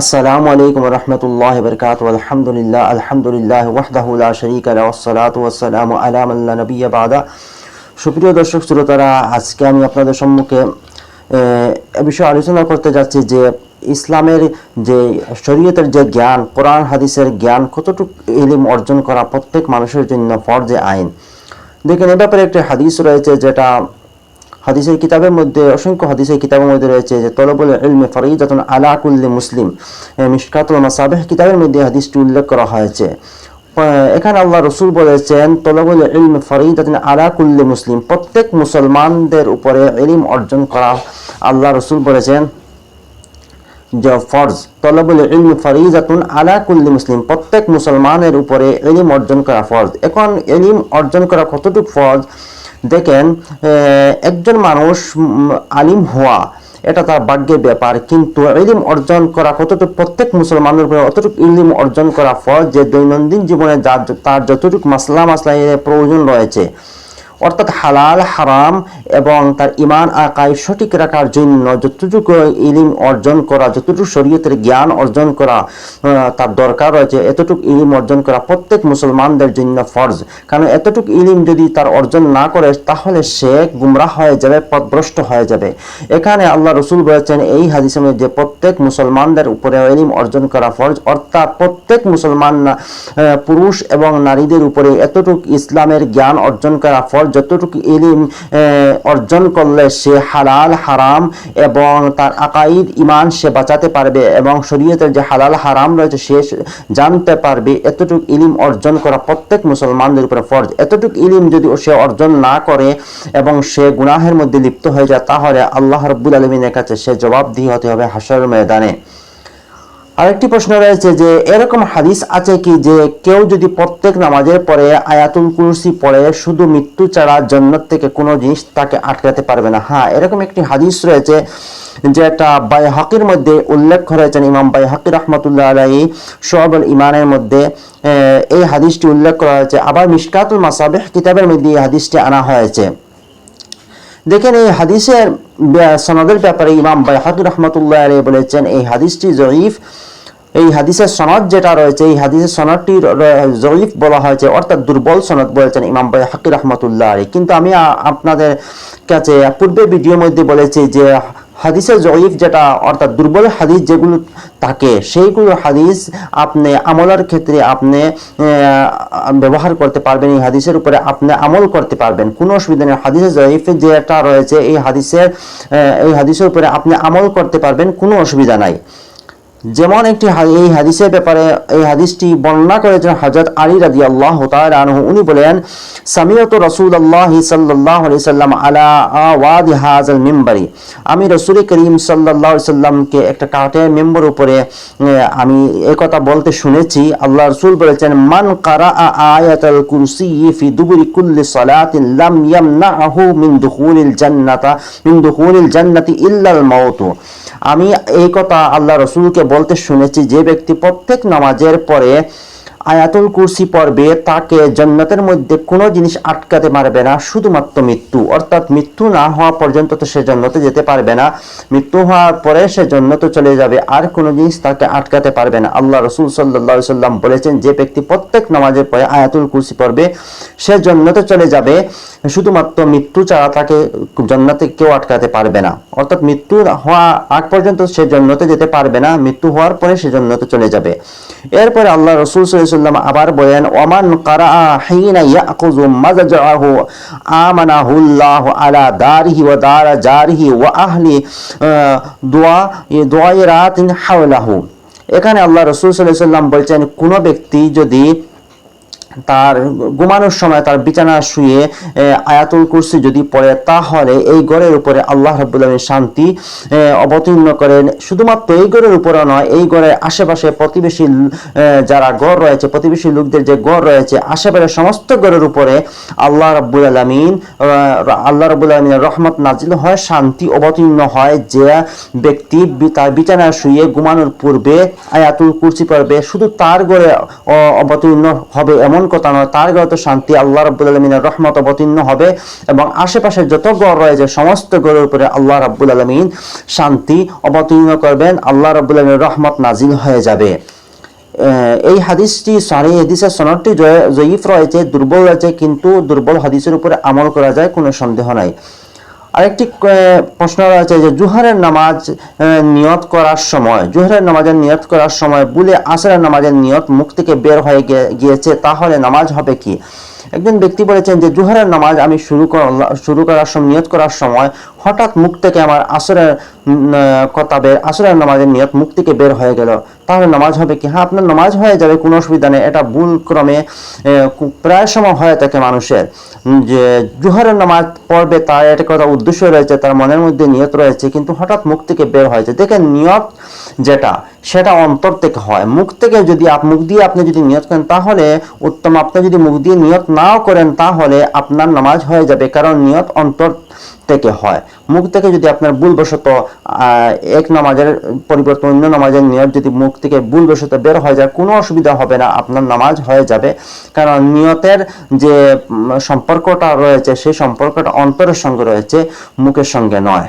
আসসালামু আলাইকুম রহমতুল্লাহ বরকাত আলহামদুলিল্লাহ আলহামদুলিল্লাহ ওয়াহদাহুল্লাহ শরীক আলা ওসালাত ওয়াসালাম আলাম আল্লাহ নবী বাদা। সুপ্রিয় দর্শক, শ্রোতারা, আজকে আমি আপনাদের সম্মুখে, এ বিষয়ে আলোচনা করতে যাচ্ছি যে ইসলামের যে শরীয়তের যে জ্ঞান, কোরআন, হাদিসের জ্ঞান, কতটুকু এলিম অর্জন করা প্রত্যেক মানুষের জন্য ফর যে আইন। দেখেন, এ ব্যাপারে একটি হাদিস রয়েছে যেটা হাদিসের কিতাবের মধ্যে, অসংখ্য হাদিসের কিতাবের মধ্যে রয়েছে যে, তলবুল ইলমে ফরিদাতুন আলা কুল্লি মুসলিম। এ, মিশকাতুল মাসাবিহ কিতাবের মধ্যে হাদিসটি উল্লেখ করা হয়েছে। এখানে আল্লাহ রসুল বলেছেন, তলবুল ইলমে ফরিদাতুন আলা কুল্লি মুসলিম। প্রত্যেক মুসলমানদের উপরে ইলম অর্জন করা আল্লাহ রসুল বলেছেন যে, ফরজ। তলবুল ইলম ফরিজাতুন আলা কুল্লি মুসলিম। প্রত্যেক মুসলমানের উপরে ইলিম অর্জন করা ফরজ। এখন ইলিম অর্জন করা কতটুকু ফরজ? দেখেন একজন মানুষ আলিম হওয়া, এটা তার ভাগ্যের ব্যাপার। কিন্তু ইলিম অর্জন করা, কতটুকু প্রত্যেক মুসলমানের উপরে অতটুকু ইলিম অর্জন করা ফল যে দৈনন্দিন জীবনে যার, তার যতটুকু মাসলা মাসলা প্রয়োজন রয়েছে। অর্থাৎ হালাল, হারাম এবং তার ইমান আকাই সঠিক রাখার জন্য যতটুকু ইলিম অর্জন করা, যতটুকু শরীয়তের জ্ঞান অর্জন করা তার দরকার রয়েছে, এতটুকু ইলিম অর্জন করা প্রত্যেক মুসলমানদের জন্য ফরজ। কারণ এতটুকু ইলিম যদি তার অর্জন না করে, তাহলে সে গুমরাহ হয়ে যাবে, পথভ্রষ্ট হয়ে যাবে। এখানে আল্লাহ রসুল বলেছেন, এই হাদিসের মধ্যে প্রত্যেক মুসলমানদের উপরে ইলিম অর্জন করা ফরজ। অর্থাৎ প্রত্যেক মুসলমান পুরুষ এবং নারীদের উপরে এতটুকু ইসলামের জ্ঞান অর্জন করা ফরজ যতটুকু ইলিম অর্জন করলে সে হালাল, হারাম এবং তার আকাইদ ইমান সে বাঁচাতে পারবে এবং শরীয়তের যে হালাল, হারাম রয়েছে সে জানতে পারবে এতটুকু ইলিম অর্জন করা প্রত্যেক মুসলমানদের উপরে ফরজ। এতটুকু ইলিম যদি সে অর্জন না করে এবং সে গুনাহের মধ্যে লিপ্ত হয়ে যায়, তাহলে আল্লাহ রব্বুল আলমিনের কাছে সে জবাবদিহি হতে হবে হাসর ময়দানে। আরেকটি প্রশ্ন রয়েছে যে, এরকম হাদিস আছে কি যে, কেউ যদি প্রত্যেক নামাজের পরে আয়াতুল কুরসি পড়ে শুধু মৃত্যু ছাড়া জন্নত থেকে কোনো জিনিস তাকে আটকাতে পারবে না? হ্যাঁ এরকম একটি হাদিস রয়েছে যেটা বাই হকির মধ্যে উল্লেখ করেছেন ইমাম বাই হকি রহমতুল্লাহ আলাই সোহাবুল ইমানের মধ্যে। এই হাদিসটি উল্লেখ করা হয়েছে। আবার মিশকাতুল মাসাবিহ কিতাবের মধ্যে এই হাদিসটি আনা হয়েছে। দেখেন এই হাদিসের সনদের ব্যাপারে ইমাম বাইহাদুর রহমতুল্লাহ আলী বলেছেন, এই হাদিসটি জয়ীফ। এই হাদিসের সনদ যেটা রয়েছে, এই হাদিসের সনদটি জয়ীফ বলা হয়েছে অর্থাৎ দুর্বল সনদ বলেছেন ইমাম বাই হাকির রহমতুল্লাহ আলী কিন্তু আমি আপনাদের কাছে পূর্বে ভিডিওর মধ্যে বলেছি যে হাদিসের জয়ীফ যেটা, অর্থাৎ দুর্বল হাদিস যেগুলো থাকে, সেইগুলো হাদিস আপনি আমলার ক্ষেত্রে আপনি ব্যবহার করতে পারবেন, এই হাদিসের উপরে আপনি আমল করতে পারবেন। কোনো অসুবিধা নেই। হাদিসের জয়ীফে যেটা রয়েছে, এই হাদিসের এই হাদিসের উপরে আপনি আমল করতে পারবেন, কোনো অসুবিধা নাই। যেমন একটি এই হাদিসের ব্যাপারে, এই হাদিসটি বর্ণনা করেছেন হযরত আলী রাদিয়াল্লাহু আল্লাহ আনহু। উনি বলেন সামিয়াতু রসুল আল্লাহ আলাইহি সাল্লাম আলা আওয়াদি হাযাল মিম্বারি। আমি রাসূল করিম আলাইহি সাল্লামকে একটা কাঠের মেম্বার উপরে আমি এই কথা বলতে শুনেছি। আল্লাহ রসুল বলেছেন, মান কারা আয়াতাল কুরসি ফি দুবুরি কুল্লি সালাতিন লাম ইয়ামনাহু মিন দুখুলিল জান্নাতা, মিন দুখুলিল জান্নাতি ইল্লাল মাউতু। আমি এই কথা আল্লাহ রসুলকে বলতে শুনেছি যে ব্যক্তি প্রত্যেক নামাজের পরে আয়াতুল কুরসি পড়বে, তাকে জান্নাতের মধ্যে কোনো জিনিস আটকাতে পারবে না, শুধুমাত্র মৃত্যু। অর্থাৎ মৃত্যু না হওয়া পর্যন্ত তো সে জান্নাতে যেতে পারবে না। মৃত্যু হওয়ার পরে সে জান্নাতে চলে যাবে, আর কোনো জিনিস তাকে আটকাতে পারবে না। আল্লাহ রসুল সাল্লাহ সাল্লাম বলেছেন, যে ব্যক্তি প্রত্যেক নামাজের পরে আয়াতুল কুরসি পড়বে, সে জান্নাতে চলে যাবে। শুধুমাত্র মৃত্যু ছাড়া তাকে জান্নাতে কেউ আটকাতে পারবে না। অর্থাৎ মৃত্যু হওয়া আগ পর্যন্ত সে জন্নতে যেতে পারবে না, মৃত্যু হওয়ার পরে সে জান্নাতে চলে যাবে। এরপরে আল্লাহ রসুল সাল্লাম আবার বলেন, ওমান ওয়া দোয়া হাওলাহু। এখানে আল্লাহ রসুল সাল্লাম বলছেন, কোনো ব্যক্তি যদি তার ঘুমানোর সময় তার বিছানা শুয়ে আয়াতুল কুরসি যদি পড়ে, তাহলে এই গড়ের উপরে আল্লাহ রাব্বুল আলামিন শান্তি অবতীর্ণ করেন। শুধুমাত্র এই গড়ের উপরে নয়, এই গড়ের আশেপাশে প্রতিবেশী যারা গড় রয়েছে, প্রতিবেশী লোকদের যে গড় রয়েছে আশেপাশে সমস্ত গড়ের উপরে আল্লাহ রাব্বুল আলামিন আল্লাহ রাব্বুল আলামিনের রহমত নাজিল হয়, শান্তি অবতীর্ণ হয় যে ব্যক্তি তার বিছানা শুয়ে ঘুমানোর পূর্বে আয়াতুল কুরসি পড়বে। শুধু তার গড়ে অবতীর্ণ হবে এমন কথা নয়, তার ঘরে শান্তি, আল্লাহ রাব্বুল আলমিনের রহমত অবতীর্ণ হবে এবং আশেপাশে যত গড় রয়েছে, সমস্ত গড়ের উপরে আল্লাহ রাব্বুল আলমিন শান্তি অবতীর্ণ করবেন, আল্লাহ রাব্বুল আলমিনের রহমত নাজিল হয়ে যাবে। এই হাদিসটি সারি হাদিসের সনদটি জয়- জয়ীফ রয়েছে, দুর্বল রয়েছে, কিন্তু দুর্বল হাদিসের উপরে আমল করা যায়, কোনো সন্দেহ নাই। আরেকটি প্রশ্ন রয়েছে যে জুহারের নামাজ নিয়ত করার সময়, জুহারের নামাজের নিয়ত করার সময় বলে আসরের নামাজের নিয়ত মুখ থেকে বের হয়ে গিয়েছে, তাহলে নামাজ হবে কি? একজন ব্যক্তি বলেছেন যে জুহারের নামাজ আমি শুরু শুরু করার সময়, নিয়ত করার সময় হঠাৎ মুখ থেকে আমার আসরের কথা বের, আসরের নামাজের নিয়ত মুখ থেকে বের হয়ে গেল। তাহলে নামাজ হবে কি? হ্যাঁ আপনার নামাজ হয়ে যাবে, কোনো অসুবিধা নেই। এটা ভুল ক্রমে প্রায় সময় হয়ে থাকে মানুষের। যে জুহারের নামাজ পড়বে, তার একটা কথা উদ্দেশ্য রয়েছে, তার মনের মধ্যে নিয়ত রয়েছে, কিন্তু হঠাৎ মুখ থেকে বের হয়েছে। দেখেন, নিয়ত যেটা, সেটা অন্তর থেকে হয়। মুখ থেকে যদি আপ, মুখ দিয়ে আপনি যদি নিয়ত করেন, তাহলে উত্তম। আপনি যদি মুখ দিয়ে নিয়ত নাও করেন, তাহলে আপনার নামাজ হয়ে যাবে। কারণ নিয়ত অন্তর থেকে হয়। মুখ থেকে যদি আপনার ভুলবশত এক নামাজের পরিবর্তন অন্য নামাজের নিয়ত যদি মুখ থেকে ভুলবশত বের হয়ে যায়, কোনো অসুবিধা হবে না, আপনার নামাজ হয়ে যাবে। কারণ নিয়তের যে সম্পর্কটা রয়েছে, সেই সম্পর্কটা অন্তরের সঙ্গে রয়েছে, মুখের সঙ্গে নয়।